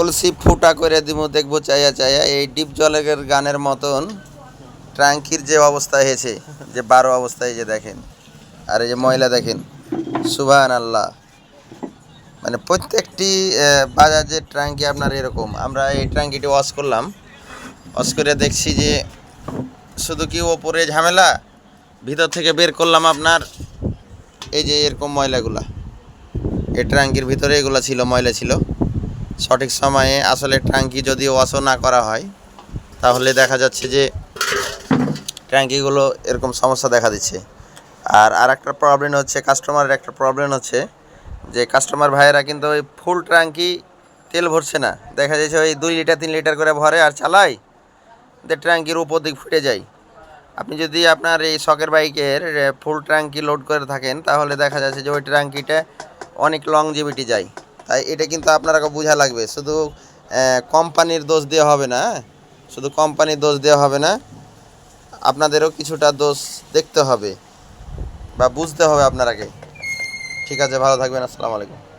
কলসি ফুটা করে দিব, দেখব চাইয়া চাইয়া এই ডিপ জলের গানের মতন ট্রাঙ্কির যে অবস্থা হয়েছে, যে বারো অবস্থায় যে দেখেন, আর এই যে ময়লা দেখেন সুবাহান আল্লাহ মানে প্রত্যেকটি বাজাজের ট্রাঙ্কি আপনার এরকম। আমরা এই ট্রাঙ্কিটি ওয়াশ করলাম। ওয়াশ করে দেখছি যে শুধু কি ওপরে ঝামেলা? ভিতর থেকে বের করলাম আপনার এই যে এরকম ময়লাগুলা। এই ট্রাঙ্কির ভিতরে এগুলো ছিল, ময়লা ছিল। সঠিক সময়ে আসলে ট্যাঙ্কি যদি ওয়াশও না করা হয়, তাহলে দেখা যাচ্ছে যে ট্যাঙ্কিগুলো এরকম সমস্যা দেখা দিচ্ছে। আর আর একটা প্রবলেম হচ্ছে কাস্টমারের একটা প্রবলেম হচ্ছে যে কাস্টমার ভাইয়েরা কিন্তু ওই ফুল ট্যাঙ্কি তেল ভরছে না। দেখা যাচ্ছে ওই দুই লিটার, তিন লিটার করে ভরে আর চালায়, যে ট্যাঙ্কির উপর দিক ফুটে যায়। আপনি যদি আপনার এই শখের বাইকের ফুল ট্যাঙ্কি লোড করে থাকেন, তাহলে দেখা যাচ্ছে যে ওই ট্যাঙ্কিটা অনেক লংজিভিটি যায়। তাই এটা কিন্তু আপনারা বোঝা লাগবে। শুধু কোম্পানির দোষ দেওয়া হবে না হ্যাঁ? শুধু কোম্পানির দোষ দেওয়া হবে না, আপনাদেরও কিছুটা দোষ দেখতে হবে বা বুঝতে হবে আপনারাকে। ঠিক আছে, ভালো থাকবেন, আসসালামু আলাইকুম।